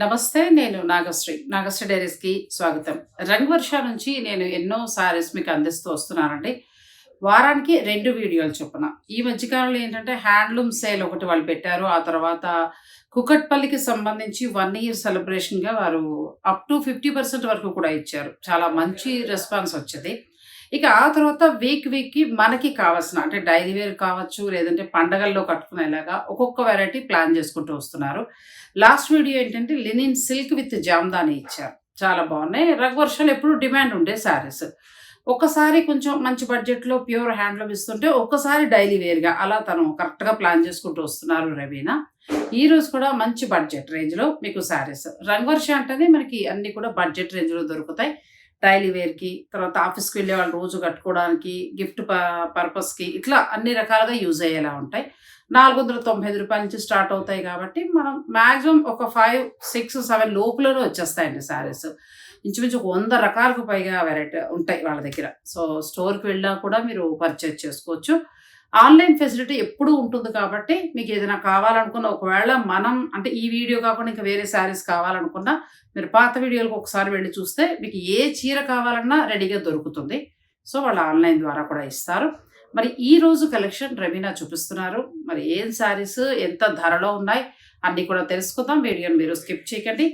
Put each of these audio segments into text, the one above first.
నమస్తే నేను నాగశ్రీ. నాగశ్రీ డైరీస్కి స్వాగతం. రంగ్ వర్ష నుంచి నేను ఎన్నో సారీస్ మీకు అందిస్తూ వస్తున్నానండి. వారానికి రెండు వీడియోలు చొప్పున. ఈ మధ్యకాలంలో ఏంటంటే హ్యాండ్లూమ్ సేల్ ఒకటి వాళ్ళు పెట్టారు. ఆ తర్వాత కుకట్పల్లికి సంబంధించి వన్ ఇయర్ సెలబ్రేషన్గా వారు అప్ టు ఫిఫ్టీ పర్సెంట్ వరకు కూడా ఇచ్చారు. చాలా మంచి రెస్పాన్స్ వచ్చింది. ఇక ఆ తర్వాత వీక్ వీక్కి మనకి కావాల్సిన అంటే డైలీ వేర్ కావచ్చు లేదంటే పండగల్లో కట్టుకునేలాగా ఒక్కొక్క వెరైటీ ప్లాన్ చేసుకుంటూ వస్తున్నారు. లాస్ట్ వీడియో ఏంటంటే లినిన్ సిల్క్ విత్ జామ్దాని ఇచ్చారు. చాలా బాగున్నాయి. రఘువర్షాలు ఎప్పుడు డిమాండ్ ఉండే శారీస్ ఒక్కసారి కొంచెం మంచి బడ్జెట్లో ప్యూర్ హ్యాండ్లూమ్ ఇస్తుంటే ఒక్కసారి డైలీ వేర్గా అలా తను కరెక్ట్గా ప్లాన్ చేసుకుంటూ వస్తున్నారు రవీనా. ఈరోజు కూడా మంచి బడ్జెట్ రేంజ్లో మీకు శారీస్ రంగవర్ష అంటేనే మనకి అన్ని కూడా బడ్జెట్ రేంజ్లో దొరుకుతాయి. డైలీ వేర్కి తర్వాత ఆఫీస్కి వెళ్ళే వాళ్ళు రోజు కట్టుకోవడానికి గిఫ్ట్ పర్పస్కి ఇట్లా అన్ని రకాలుగా యూజ్ అయ్యేలా ఉంటాయి. నాలుగు వందల తొంభై ఐదు రూపాయల నుంచి స్టార్ట్ అవుతాయి కాబట్టి మనం మ్యాక్సిమం ఒక ఫైవ్ సిక్స్ సెవెన్ లోపులోనే వచ్చేస్తాయండి శారీస్. ఇంచుమించు వంద రకాలకు పైగా వెరైటీ ఉంటాయి వాళ్ళ దగ్గర. సో స్టోర్కి వెళ్ళినా కూడా మీరు పర్చేజ్ చేసుకోవచ్చు. ఆన్లైన్ ఫెసిలిటీ ఎప్పుడూ ఉంటుంది కాబట్టి మీకు ఏదైనా కావాలనుకున్న ఒకవేళ మనం అంటే ఈ వీడియో కాకుండా ఇంకా వేరే శారీస్ కావాలనుకున్నా మీరు పాత వీడియోలకు ఒకసారి వెళ్ళి చూస్తే మీకు ఏ చీర కావాలన్నా రెడీగా దొరుకుతుంది. సో వాళ్ళు ఆన్లైన్ ద్వారా కూడా ఇస్తారు. మరి ఈ రోజు కలెక్షన్ రవీనా చూపిస్తున్నారు. మరి ఏం శారీస్ ఎంత ధరలో ఉన్నాయి అన్నీ కూడా తెలుసుకుందాం. వీడియోని మీరు స్కిప్ చేయకండి.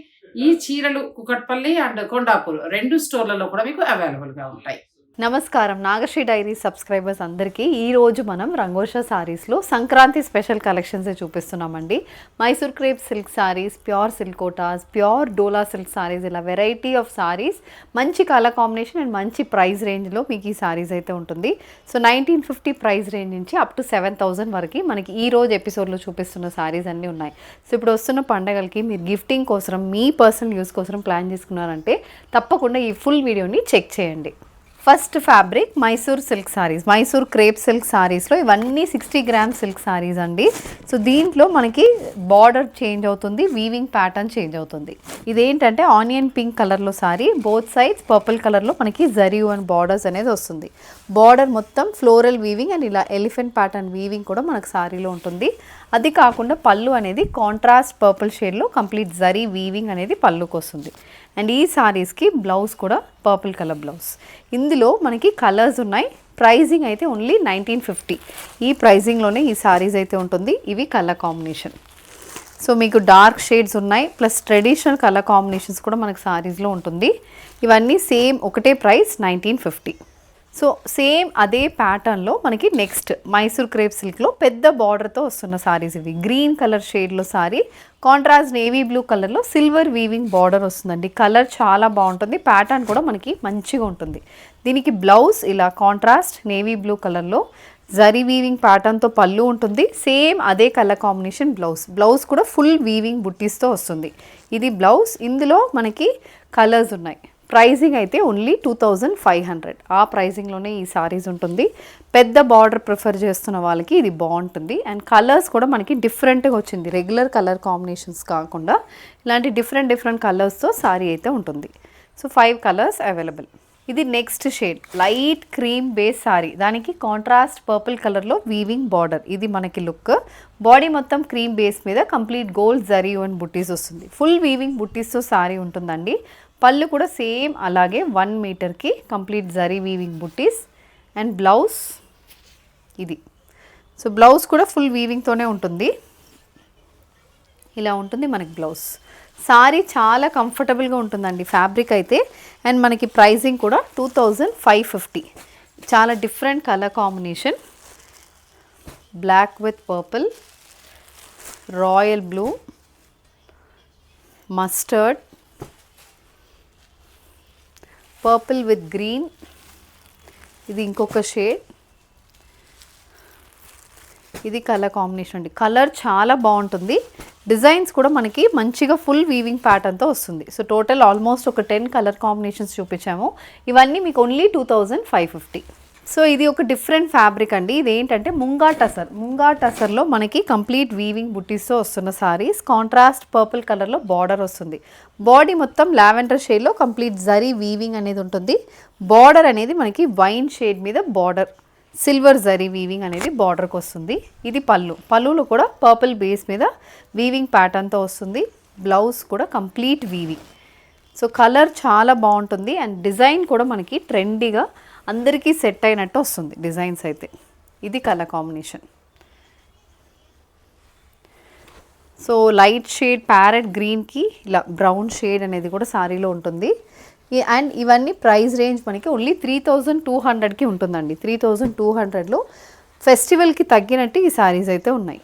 ఈ చీరలు కుకట్పల్లి అండ్ కొండాపూర్ రెండు స్టోర్లలో కూడా మీకు అవైలబుల్గా ఉంటాయి. నమస్కారం. నాగశ్రీ డైరీ సబ్స్క్రైబర్స్ అందరికీ ఈరోజు మనం రంగోషా సారీస్లో Sankranti special collections చూపిస్తున్నామండి. Mysore crepe silk saris pure silk Kotas pure Dola silk saris ఇలా వెరైటీ ఆఫ్ సారీస్ మంచి కలర్ కాంబినేషన్ అండ్ మంచి ప్రైస్ రేంజ్లో మీకు ఈ సారీస్ అయితే ఉంటుంది. So nineteen fifty price range నుంచి అప్ టు సెవెన్ థౌసండ్ వరకు మనకి ఈ రోజు ఎపిసోడ్లో చూపిస్తున్న శారీస్ అన్నీ ఉన్నాయి. సో ఇప్పుడు వస్తున్న పండగలకి మీరు గిఫ్టింగ్ కోసం మీ పర్సనల్ యూస్ కోసం ప్లాన్ చేసుకున్నారంటే తప్పకుండా ఈ ఫుల్ వీడియోని చెక్ చేయండి. First fabric Mysore silk sarees Mysore crepe silk సారీస్లో ఇవన్నీ సిక్స్టీ గ్రామ్ సిల్క్ సారీస్ అండి. సో దీంట్లో మనకి బార్డర్ చేంజ్ అవుతుంది వీవింగ్ ప్యాటర్న్ చేంజ్ అవుతుంది. ఇదేంటంటే ఆనియన్ పింక్ కలర్లో సారీ బోత్ సైడ్స్ పర్పుల్ కలర్లో మనకి జరియు అండ్ బార్డర్స్ అనేది వస్తుంది. బార్డర్ మొత్తం ఫ్లోరల్ వీవింగ్ అండ్ ఇలా ఎలిఫెంట్ ప్యాటర్న్ వీవింగ్ కూడా మనకు సారీలో ఉంటుంది. అది కాకుండా పళ్ళు అనేది కాంట్రాస్ట్ పర్పుల్ షేడ్లో కంప్లీట్ జరీ వీవింగ్ అనేది పళ్ళుకి వస్తుంది. అండ్ ఈ సారీస్కి బ్లౌజ్ కూడా పర్పుల్ కలర్ బ్లౌజ్ ఇందులో మనకి కలర్స్ ఉన్నాయి. ప్రైజింగ్ అయితే ఓన్లీ నైన్టీన్ ఫిఫ్టీ ఈ ప్రైజింగ్లోనే ఈ సారీస్ అయితే ఉంటుంది. ఇవి కలర్ కాంబినేషన్ సో మీకు డార్క్ షేడ్స్ ఉన్నాయి. ప్లస్ ట్రెడిషనల్ కలర్ కాంబినేషన్స్ కూడా మనకు సారీస్లో ఉంటుంది. ఇవన్నీ సేమ్ ఒకటే price nineteen fifty so same అదే ప్యాటర్న్లో మనకి నెక్స్ట్ మైసూర్ క్రేప్ సిల్క్లో పెద్ద బార్డర్తో వస్తున్న సారీస్ ఇవి. గ్రీన్ కలర్ షేడ్లో సారీ కాంట్రాస్ట్ నేవీ బ్లూ కలర్లో సిల్వర్ వీవింగ్ బార్డర్ వస్తుందండి. కలర్ చాలా బాగుంటుంది. ప్యాటర్న్ కూడా మనకి మంచిగా ఉంటుంది. దీనికి బ్లౌజ్ ఇలా కాంట్రాస్ట్ నేవీ బ్లూ కలర్లో జరీ వీవింగ్ ప్యాటర్న్తో పళ్ళు ఉంటుంది. సేమ్ అదే కలర్ కాంబినేషన్ బ్లౌజ్. బ్లౌజ్ కూడా ఫుల్ వీవింగ్ బుట్టీస్తో వస్తుంది. ఇది బ్లౌజ్. ఇందులో మనకి కలర్స్ ఉన్నాయి. ప్రైజింగ్ అయితే only two thousand five hundred. ఆ ప్రైజింగ్లోనే ఈ సారీస్ ఉంటుంది. పెద్ద బార్డర్ ప్రిఫర్ చేస్తున్న వాళ్ళకి ఇది బాగుంటుంది. అండ్ కలర్స్ కూడా మనకి డిఫరెంట్గా వచ్చింది. రెగ్యులర్ కలర్ కాంబినేషన్స్ కాకుండా ఇలాంటి డిఫరెంట్ డిఫరెంట్ కలర్స్తో సారీ అయితే ఉంటుంది. So five colours available. ఇది next shade. Light cream base sari. దానికి కాంట్రాస్ట్ పర్పుల్ కలర్లో వీవింగ్ బార్డర్. ఇది మనకి లుక్. బాడీ మొత్తం క్రీమ్ బేస్ మీద complete gold zari and buttis వస్తుంది. ఫుల్ వీవింగ్ బుట్టీస్తో సారీ ఉంటుందండి. పళ్ళు కూడా సేమ్ అలాగే one మీటర్కి complete zari weaving buttis and blouse ఇది. సో బ్లౌజ్ కూడా ఫుల్ వీవింగ్తోనే ఉంటుంది. ఇలా ఉంటుంది మనకి బ్లౌజ్ సారీ చాలా కంఫర్టబుల్గా ఉంటుందండి ఫ్యాబ్రిక్ అయితే. అండ్ మనకి ప్రైజింగ్ కూడా టూ థౌజండ్ ఫైవ్ ఫిఫ్టీ చాలా different colour combination black with purple royal blue mustard purple with green ఇది ఇంకొక షేడ్ ఇది కలర్ కాంబినేషన్ అండి. కలర్ చాలా బాగుంటుంది. డిజైన్స్ కూడా మనకి మంచిగా ఫుల్ వీవింగ్ ప్యాటర్న్తో వస్తుంది. సో టోటల్ ఆల్మోస్ట్ ఒక టెన్ కలర్ కాంబినేషన్స్ చూపించాము. ఇవన్నీ మీకు only two thousand five fifty so ఇది ఒక డిఫరెంట్ ఫ్యాబ్రిక్ అండి. ఇది ఏంటంటే ముంగా టసర్. ముంగా టసర్లో మనకి కంప్లీట్ వీవింగ్ బుట్టీస్తో వస్తున్న సారీస్. కాంట్రాస్ట్ పర్పుల్ కలర్లో బార్డర్ వస్తుంది. బాడీ మొత్తం లావెండర్ షేడ్లో కంప్లీట్ జరీ వీవింగ్ అనేది ఉంటుంది. బార్డర్ అనేది మనకి వైన్ షేడ్ మీద బార్డర్. సిల్వర్ జరీ వీవింగ్ అనేది బార్డర్కి వస్తుంది. ఇది పళ్ళు. పళ్ళులో కూడా పర్పుల్ బేస్ మీద వీవింగ్ ప్యాటర్న్తో వస్తుంది. బ్లౌజ్ కూడా కంప్లీట్ వీవింగ్. సో కలర్ చాలా బాగుంటుంది. అండ్ డిజైన్ కూడా మనకి ట్రెండీగా అందరికీ సెట్ అయినట్టు వస్తుంది డిజైన్స్ అయితే. ఇది colour combination. So light shade parrot గ్రీన్కి ఇలా బ్రౌన్ షేడ్ అనేది కూడా సారీలో ఉంటుంది. ఈ- అండ్ ఇవన్నీ ప్రైస్ రేంజ్ మనకి ఓన్లీ త్రీ థౌజండ్ టూ హండ్రెడ్కి ఉంటుందండి. త్రీ థౌజండ్ టూ హండ్రెడ్లో ఫెస్టివల్కి తగ్గినట్టు ఈ శారీస్ అయితే ఉన్నాయి.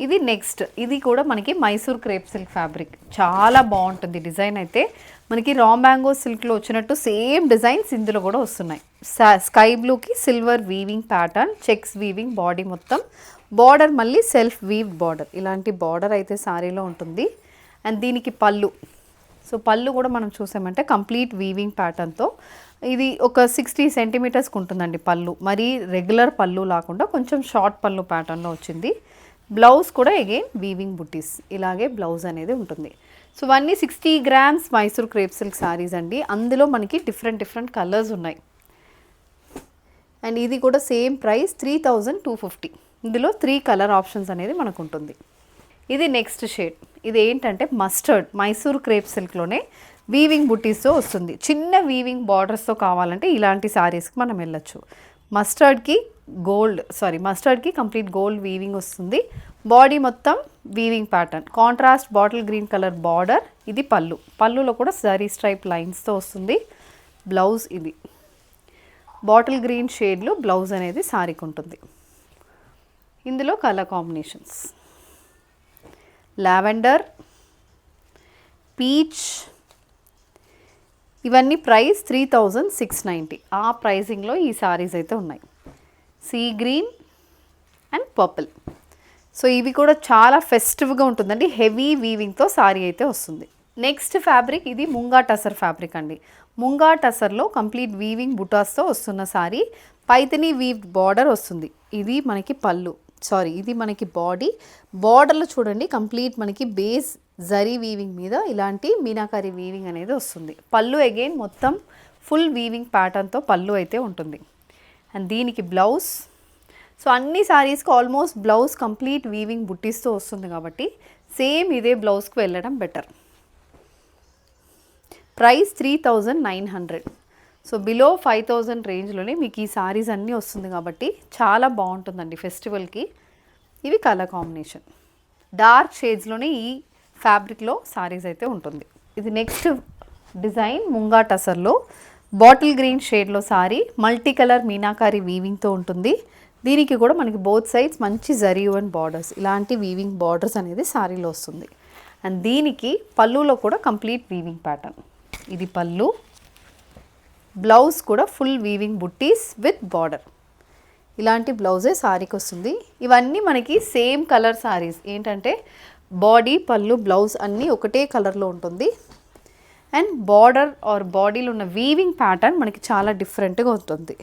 ఇది నెక్స్ట్. ఇది కూడా మనకి మైసూర్ క్రేప్ సిల్క్ ఫ్యాబ్రిక్. చాలా బాగుంటుంది డిజైన్ అయితే. మనకి రా మ్యాంగో సిల్క్లో వచ్చినట్టు సేమ్ డిజైన్స్ ఇందులో కూడా వస్తున్నాయి. సా- స్కై బ్లూకి silver weaving pattern checks weaving body మొత్తం. బార్డర్ మళ్ళీ సెల్ఫ్ వీవ్ బార్డర్ ఇలాంటి బార్డర్ అయితే సారీలో ఉంటుంది. అండ్ దీనికి పళ్ళు. సో పళ్ళు కూడా మనం చూసామంటే కంప్లీట్ వీవింగ్ ప్యాటర్న్తో ఇది ఒక సిక్స్టీ సెంటీమీటర్స్కి ఉంటుందండి పళ్ళు. మరీ రెగ్యులర్ పళ్ళు లేకుండా కొంచెం షార్ట్ పళ్ళు ప్యాటర్న్లో వచ్చింది. బ్లౌజ్ కూడా అగైన్ వీవింగ్ బుట్టీస్ ఇలాగే బ్లౌజ్ అనేది ఉంటుంది. సో ఇవన్నీ sixty grams Mysore crepe silk saris అండి. అందులో మనకి డిఫరెంట్ డిఫరెంట్ కలర్స్ ఉన్నాయి. అండ్ ఇది కూడా same price three thousand two fifty ఇందులో త్రీ కలర్ ఆప్షన్స్ అనేది మనకు ఉంటుంది. ఇది నెక్స్ట్ షేడ్ ఇది ఏంటంటే మస్టర్డ్ మైసూర్ క్రేప్ సిల్క్లోనే వీవింగ్ బుట్టీస్తో వస్తుంది. చిన్న వీవింగ్ బార్డర్స్తో కావాలంటే ఇలాంటి శారీస్కి మనం వెళ్ళొచ్చు. మస్టర్డ్కి గోల్డ్ సారీ మస్టర్డ్కి కంప్లీట్ గోల్డ్ వీవింగ్ వస్తుంది. బాడీ మొత్తం weaving pattern contrast bottle green colour border ఇది పళ్ళు. పళ్ళులో కూడా సారీ స్ట్రైప్ లైన్స్తో వస్తుంది. బ్లౌజ్ ఇది. బాటిల్ గ్రీన్ షేడ్లో బ్లౌజ్ అనేది సారీకి ఉంటుంది. ఇందులో కలర్ కాంబినేషన్స్ లావెండర్ పీచ్ ఇవన్నీ price three thousand six ninety ఆ ప్రైజింగ్లో ఈ సారీస్ అయితే ఉన్నాయి. Sea green and purple. So ఇవి కూడా చాలా ఫెస్టివ్గా ఉంటుందండి. హెవీ వీవింగ్తో సారీ అయితే వస్తుంది. నెక్స్ట్ ఫ్యాబ్రిక్ ఇది ముంగా టసర్ ఫ్యాబ్రిక్ అండి. ముంగా టసర్లో కంప్లీట్ వీవింగ్ బుటాస్తో వస్తున్న సారీ. పైతని వీవ్ బార్డర్ వస్తుంది. ఇది మనకి పళ్ళు. సారీ ఇది మనకి బాడీ. బార్డర్లో చూడండి కంప్లీట్ మనకి బేస్ జరీ వీవింగ్ మీద ఇలాంటి మీనాకారి వీవింగ్ అనేది వస్తుంది. పళ్ళు అగైన్ మొత్తం ఫుల్ వీవింగ్ ప్యాటర్న్తో పళ్ళు అయితే ఉంటుంది. అండ్ దీనికి బ్లౌజ్ సో అన్ని శారీస్కి ఆల్మోస్ట్ బ్లౌజ్ కంప్లీట్ వీవింగ్ బుట్టీస్తో వస్తుంది కాబట్టి సేమ్ ఇదే బ్లౌజ్కి వెళ్ళడం better price three thousand nine hundred so below five thousand రేంజ్లోనే మీకు ఈ సారీస్ అన్నీ వస్తుంది కాబట్టి చాలా బాగుంటుందండి ఫెస్టివల్కి ఇవి కలర్ కాంబినేషన్ డార్క్ షేడ్స్లోనే ఈ ఫ్యాబ్రిక్లో సారీస్ అయితే ఉంటుంది. ఇది నెక్స్ట్ డిజైన్ ముంగా టసర్లో బాటిల్ గ్రీన్ షేడ్లో సారీ మల్టీ కలర్ మీనాకారి వీవింగ్తో ఉంటుంది. దీనికి కూడా మనకి బోత్ సైడ్స్ మంచి జరీవన్ బార్డర్స్ ఇలాంటి వీవింగ్ బార్డర్స్ అనేది సారీలో వస్తుంది. అండ్ దీనికి పళ్ళులో కూడా కంప్లీట్ వీవింగ్ ప్యాటర్న్ ఇది పళ్ళు. బ్లౌజ్ కూడా full weaving buttis with border. ఇలాంటి బ్లౌజే సారీకి వస్తుంది. ఇవన్నీ మనకి సేమ్ కలర్ సారీస్. ఏంటంటే బాడీ పళ్ళు బ్లౌజ్ అన్నీ ఒకటే కలర్లో ఉంటుంది. అండ్ బార్డర్ ఆర్ బాడీలో ఉన్న వీవింగ్ ప్యాటర్న్ మనకి చాలా డిఫరెంట్గా ఉంటుంది.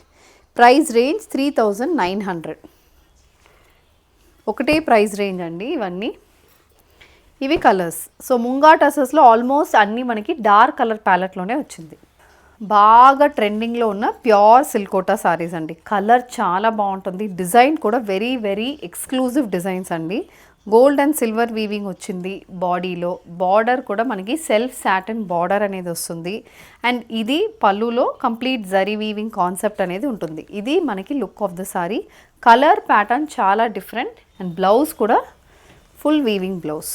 Price range three thousand nine hundred. ఒకటే ప్రైస్ రేంజ్ అండి ఇవన్నీ. ఇవి కలర్స్. సో ముంగా టసెస్లో ఆల్మోస్ట్ అన్నీ మనకి డార్క్ కలర్ ప్యాలెట్లోనే వచ్చింది. బాగా ట్రెండింగ్లో ఉన్న ప్యూర్ సిల్కోటా సారీస్ అండి. కలర్ చాలా బాగుంటుంది. డిజైన్ కూడా వెరీ వెరీ ఎక్స్క్లూజివ్ డిజైన్స్ అండి. గోల్డ్ అండ్ సిల్వర్ వీవింగ్ వచ్చింది బాడీలో బార్డర్ కూడా మనకి సెల్ఫ్ సాటన్ బార్డర్ అనేది వస్తుంది. అండ్ ఇది పళ్ళులో కంప్లీట్ జరీ వీవింగ్ కాన్సెప్ట్ అనేది ఉంటుంది. ఇది మనకి look of the sari colour pattern చాలా డిఫరెంట్ అండ్ బ్లౌజ్ కూడా ఫుల్ వీవింగ్ బ్లౌజ్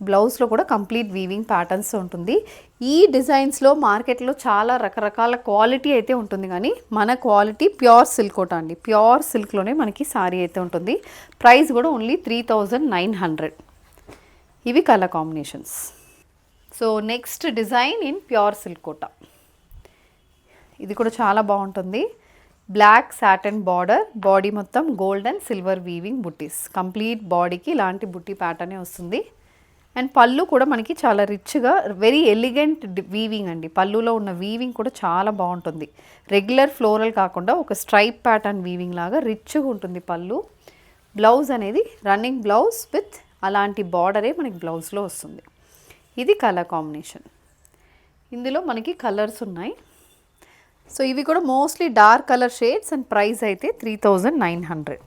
బ్లౌజ్లో కూడా కంప్లీట్ వీవింగ్ ప్యాటర్న్స్ ఉంటుంది. ఈ డిజైన్స్లో మార్కెట్లో చాలా రకరకాల క్వాలిటీ అయితే ఉంటుంది కానీ మన క్వాలిటీ ప్యూర్ సిల్క్ ఒకట అండి. ప్యూర్ సిల్క్లోనే మనకి సారీ అయితే ఉంటుంది. ప్రైస్ కూడా only three thousand nine hundred ఇవి colour combinations so next design in pure silk Kota. ఇది కూడా చాలా బాగుంటుంది. బ్లాక్ సాటన్ బార్డర్ బాడీ మొత్తం gold and silver weaving buttis complete బాడీకి ఇలాంటి బుట్టి ప్యాటర్నే వస్తుంది. అండ్ పళ్ళు కూడా మనకి చాలా రిచ్గా వెరీ ఎలిగెంట్ వీవింగ్ అండి. పళ్ళులో ఉన్న వీవింగ్ కూడా చాలా బాగుంటుంది. రెగ్యులర్ ఫ్లోరల్ కాకుండా ఒక స్ట్రైప్ ప్యాటర్న్ వీవింగ్ లాగా రిచ్గా ఉంటుంది పళ్ళు. బ్లౌజ్ అనేది రన్నింగ్ బ్లౌజ్ విత్ అలాంటి బార్డరే మనకి బ్లౌజ్లో వస్తుంది. ఇది కలర్ కాంబినేషన్ ఇందులో మనకి కలర్స్ ఉన్నాయి. సో ఇవి కూడా mostly dark colour shades and price అయితే three thousand nine hundred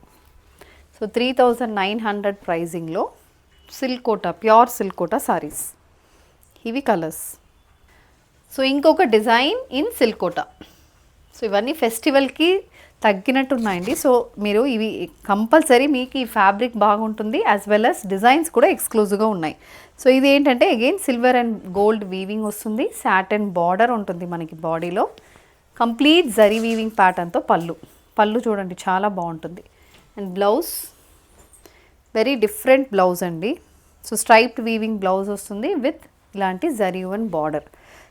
so three thousand nine hundred ప్రైజింగ్లో సిల్కోటా pure సిల్కోటా saris ఇవి కలర్స్ సో ఇంకొక డిజైన్ ఇన్ సిల్కోటా. సో ఇవన్నీ ఫెస్టివల్కి తగ్గినట్టు ఉన్నాయండి సో మీరు ఇవి కంపల్సరీ మీకు ఈ ఫ్యాబ్రిక్ బాగుంటుంది యాజ్ వెల్ అస్ డిజైన్స్ కూడా ఎక్స్క్లూజివ్గా ఉన్నాయి. సో ఇది ఏంటంటే again silver and gold weaving వస్తుంది. సాటన్ బార్డర్ ఉంటుంది మనకి బాడీలో కంప్లీట్ జరీ వీవింగ్ ప్యాటర్న్తో పళ్ళు. పళ్ళు చూడండి చాలా బాగుంటుంది. And blouse very different blouse అండి. సో స్ట్రైప్డ్ వీవింగ్ బ్లౌజ్ వస్తుంది విత్ ఇలాంటి జరీవన్ బార్డర్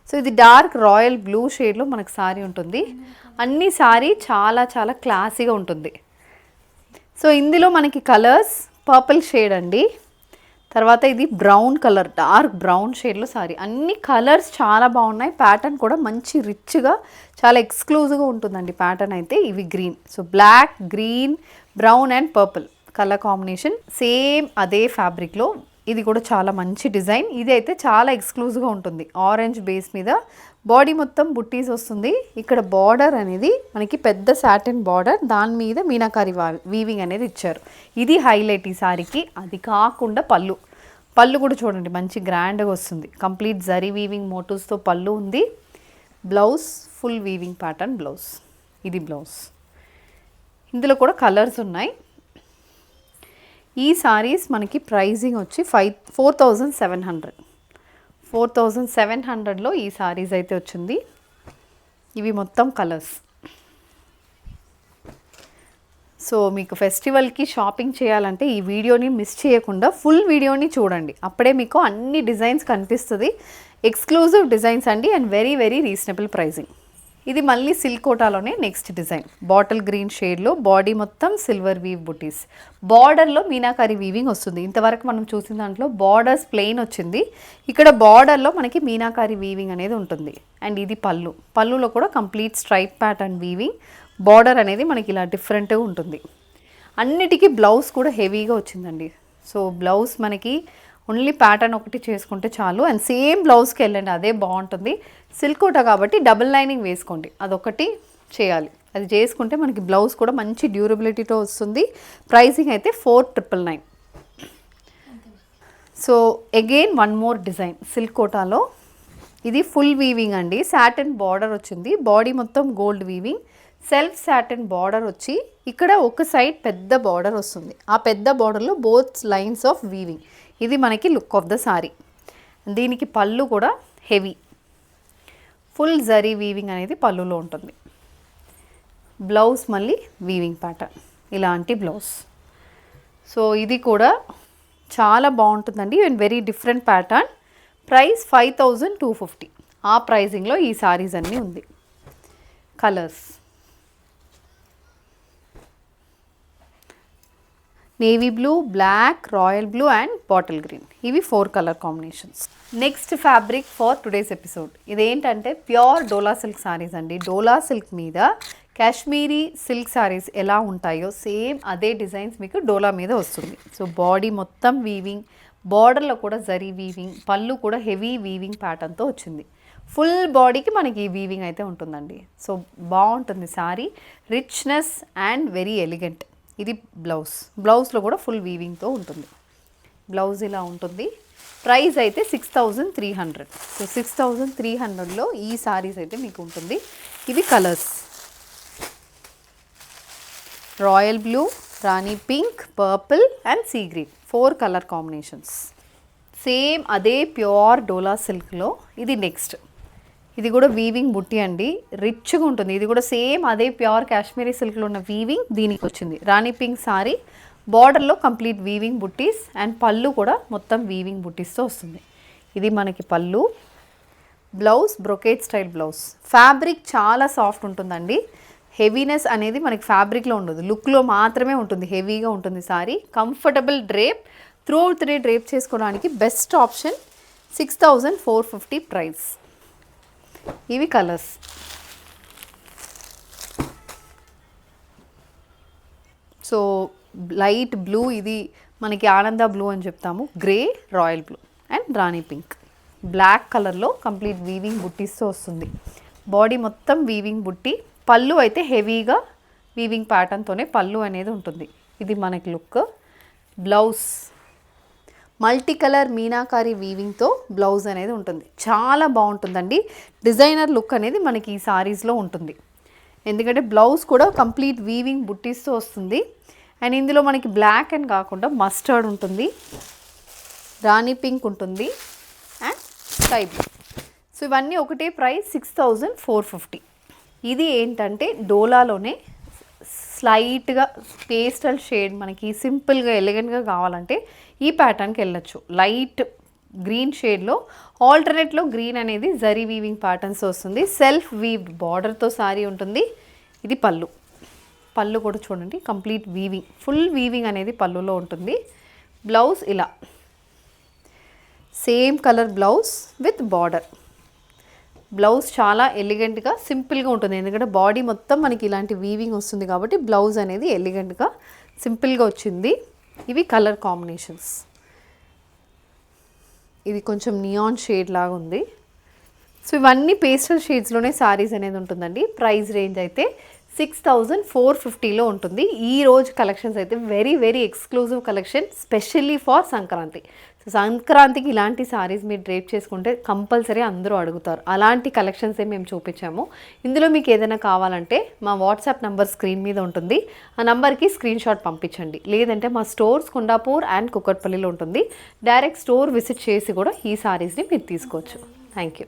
సో ఇది డార్క్ రాయల్ బ్లూ షేడ్లో మనకు సారీ ఉంటుంది. అన్ని సారీ చాలా చాలా క్లాసీగా ఉంటుంది. సో ఇందులో మనకి కలర్స్ పర్పుల్ షేడ్ అండి. తర్వాత ఇది బ్రౌన్ కలర్ డార్క్ బ్రౌన్ షేడ్లో సారీ అన్ని కలర్స్ చాలా బాగున్నాయి. ప్యాటర్న్ కూడా మంచి రిచ్గా చాలా ఎక్స్క్లూజివ్గా ఉంటుందండి. ప్యాటర్న్ అయితే ఇవి green so black green brown and purple colour combination same అదే ఫ్యాబ్రిక్లో. ఇది కూడా చాలా మంచి డిజైన్. ఇది అయితే చాలా ఎక్స్క్లూజివ్గా ఉంటుంది. ఆరెంజ్ బేస్ మీద బాడీ మొత్తం బుట్టీస్ వస్తుంది. ఇక్కడ బార్డర్ అనేది మనకి పెద్ద సాటిన్ బార్డర్. దాని మీద మీనాకారి వీవింగ్ అనేది ఇచ్చారు. ఇది హైలైట్ ఈ సారీకి. అది కాకుండా పళ్ళు. పళ్ళు కూడా చూడండి మంచి గ్రాండ్గా వస్తుంది. కంప్లీట్ జరీ వీవింగ్ మోటివ్స్తో పళ్ళు ఉంది. Blouse full weaving pattern blouse. ఇది బ్లౌజ్. ఇందులో కూడా కలర్స్ ఉన్నాయి. ఈ సారీస్ మనకి ప్రైజింగ్ వచ్చి five four thousand seven hundred four thousand seven హండ్రెడ్లో ఈ సారీస్ అయితే వచ్చింది. ఇవి మొత్తం కలర్స్ సో మీకు ఫెస్టివల్కి షాపింగ్ చేయాలంటే ఈ వీడియోని మిస్ చేయకుండా ఫుల్ వీడియోని చూడండి. అప్పుడే మీకు అన్ని డిజైన్స్ కనిపిస్తుంది. ఎక్స్క్లూజివ్ డిజైన్స్ అండి and very very reasonable pricing ఇది మళ్ళీ సిల్క్ కోటాలోనే నెక్స్ట్ డిజైన్ బాటిల్ గ్రీన్ షేడ్లో బాడీ మొత్తం సిల్వర్ వీవ్ బుటీస్ బార్డర్లో మీనాకారి వీవింగ్ వస్తుంది. ఇంతవరకు మనం చూసిన దాంట్లో బార్డర్స్ ప్లెయిన్ వచ్చింది. ఇక్కడ బార్డర్లో మనకి మీనాకారి వీవింగ్ అనేది ఉంటుంది. అండ్ ఇది పళ్ళు. పళ్ళులో కూడా complete stripe pattern weaving border అనేది మనకి ఇలా డిఫరెంట్గా ఉంటుంది. అన్నిటికీ బ్లౌజ్ కూడా హెవీగా వచ్చిందండి. సో బ్లౌజ్ మనకి ఓన్లీ ప్యాటర్న్ ఒకటి చేసుకుంటే చాలు. అండ్ సేమ్ బ్లౌజ్కి వెళ్ళండి అదే బాగుంటుంది. సిల్క్ కోట కాబట్టి డబుల్ లైనింగ్ వేసుకోండి. అదొకటి చేయాలి. అది చేసుకుంటే మనకి బ్లౌజ్ కూడా మంచి డ్యూరబిలిటీతో వస్తుంది. ప్రైసింగ్ అయితే four triple nine. So again one more design silk కోటాలో ఇది ఫుల్ వీవింగ్ అండి. సాటన్ బార్డర్ వచ్చింది. బాడీ మొత్తం gold weaving. Self satin border వచ్చి ఇక్కడ ఒక సైడ్ పెద్ద బార్డర్ వస్తుంది. ఆ పెద్ద బార్డర్లో బోత్ లైన్స్ ఆఫ్ వీవింగ్. ఇది మనకి లుక్ ఆఫ్ ద సారీ. దీనికి పళ్ళు కూడా హెవీ. ఫుల్ జరీ వీవింగ్ అనేది పళ్ళులో ఉంటుంది. బ్లౌజ్ మళ్ళీ వీవింగ్ ప్యాటర్న్. ఇలాంటి బ్లౌజ్. సో ఇది కూడా చాలా బాగుంటుందండి. And very different pattern. Price five thousand two fifty. ఆ ప్రైజింగ్లో ఈ సారీస్ అన్నీ ఉంది. Colours. Navy blue black royal blue and bottle green ఇవి four colour combinations next fabric for today's episode ఇదేంటంటే ప్యూర్ డోలా సిల్క్ సారీస్ అండి. డోలా సిల్క్ మీద కాశ్మీరీ సిల్క్ సారీస్ ఎలా ఉంటాయో సేమ్ అదే డిజైన్స్ మీకు డోలా మీద వస్తుంది. సో బాడీ మొత్తం వీవింగ్ బార్డర్లో కూడా జరీ వీవింగ్ పళ్ళు కూడా హెవీ వీవింగ్ ప్యాటర్న్తో వచ్చింది. ఫుల్ బాడీకి మనకి ఈ వీవింగ్ అయితే ఉంటుందండి. సో బాగుంటుంది sari. Richness and very elegant ఇది బ్లౌజ్. బ్లౌజ్లో కూడా ఫుల్ వీవింగ్తో ఉంటుంది. బ్లౌజ్ ఇలా ఉంటుంది. ప్రైస్ అయితే six thousand three hundred. So six thousand three హండ్రెడ్లో ఈ సారీస్ అయితే మీకు ఉంటుంది. ఇవి colours. Royal blue rani pink purple and sea green. Four colour combinations. Same అదే ప్యూర్ డోలా సిల్క్లో. ఇది నెక్స్ట్. ఇది కూడా వీవింగ్ బుట్టి అండి. రిచ్గా ఉంటుంది. ఇది కూడా సేమ్ అదే ప్యూర్ కాశ్మీరీ సిల్క్లో ఉన్న వీవింగ్ దీనికి వచ్చింది. రాణి పింక్ సారీ బార్డర్లో కంప్లీట్ వీవింగ్ బుట్టీస్ అండ్ పళ్ళు కూడా మొత్తం వీవింగ్ బుట్టీస్తో వస్తుంది. ఇది మనకి పళ్ళు. Blouse brocade style blouse fabric చాలా సాఫ్ట్ ఉంటుందండి. హెవీనెస్ అనేది మనకి ఫ్యాబ్రిక్లో ఉండదు. లుక్లో మాత్రమే ఉంటుంది. హెవీగా ఉంటుంది sari comfortable drape through three drape చేసుకోవడానికి best option six thousand four fifty price ఇవి కలర్స్. సో లైట్ బ్లూ ఇది మనకి ఆనంద బ్లూ అని చెప్తాము. Grey royal blue and rani pink. Black కలర్లో కంప్లీట్ వీవింగ్ బుట్టీస్తో వస్తుంది. బాడీ మొత్తం వీవింగ్ బుట్టి పళ్ళు అయితే హెవీగా వీవింగ్ ప్యాటర్న్తోనే పళ్ళు అనేది ఉంటుంది. ఇది మనకి look. Blouse multi colour meenakari వీవింగ్తో బ్లౌజ్ అనేది ఉంటుంది. చాలా బాగుంటుందండి. డిజైనర్ లుక్ అనేది మనకి ఈ సారీస్లో ఉంటుంది. ఎందుకంటే బ్లౌజ్ కూడా కంప్లీట్ వీవింగ్ బుట్టీస్తో వస్తుంది. అండ్ ఇందులో మనకి బ్లాక్ అండ్ కాకుండా మస్టర్డ్ ఉంటుంది. రాణి పింక్ ఉంటుంది. అండ్ స్కై బ్లూ సో ఇవన్నీ ఒకటే price six thousand four fifty ఇది ఏంటంటే డోలాలోనే స్లైట్గా పేస్టల్ షేడ్ మనకి సింపుల్గా ఎలిగెంట్గా కావాలంటే ఈ ప్యాటర్న్కి వెళ్ళచ్చు. లైట్ గ్రీన్ షేడ్లో ఆల్టర్నేట్లో గ్రీన్ అనేది జరీ వీవింగ్ ప్యాటర్న్స్ వస్తుంది. సెల్ఫ్ వీవ్ బార్డర్తో సారీ ఉంటుంది. ఇది పళ్ళు. పళ్ళు కూడా చూడండి కంప్లీట్ వీవింగ్ ఫుల్ వీవింగ్ అనేది పళ్ళులో ఉంటుంది. బ్లౌజ్ ఇలా. Same colour blouse with border. Blouse చాలా ఎలిగెంట్గా సింపుల్గా ఉంటుంది. ఎందుకంటే బాడీ మొత్తం మనకి ఇలాంటి వీవింగ్ వస్తుంది కాబట్టి బ్లౌజ్ అనేది ఎలిగెంట్గా సింపుల్గా వచ్చింది. ఇవి కలర్ కాంబినేషన్స్. ఇది కొంచెం నియాన్ షేడ్ లాగా ఉంది. సో ఇవన్నీ పేస్టల్ షేడ్స్లోనే సారీస్ అనేది ఉంటుందండి. ప్రైస్ రేంజ్ అయితే సిక్స్ థౌజండ్ ఫోర్ ఫిఫ్టీలో ఉంటుంది. ఈ రోజు కలెక్షన్స్ అయితే very very exclusive collection specially for Sankranti. So సంక్రాంతికి ఇలాంటి సారీస్ మీరు డ్రేప్ చేసుకుంటే కంపల్సరీ అందరూ అడుగుతారు. అలాంటి కలెక్షన్సే మేము చూపించాము. ఇందులో మీకు ఏదైనా కావాలంటే మా వాట్సాప్ నంబర్ స్క్రీన్ మీద ఉంటుంది. ఆ నంబర్కి స్క్రీన్ షాట్ పంపించండి. లేదంటే మా స్టోర్స్ కొండాపూర్ అండ్ కుక్కట్పల్లిలో ఉంటుంది. డైరెక్ట్ స్టోర్ విజిట్ చేసి కూడా ఈ సారీస్ని మీరు తీసుకోవచ్చు. Thank you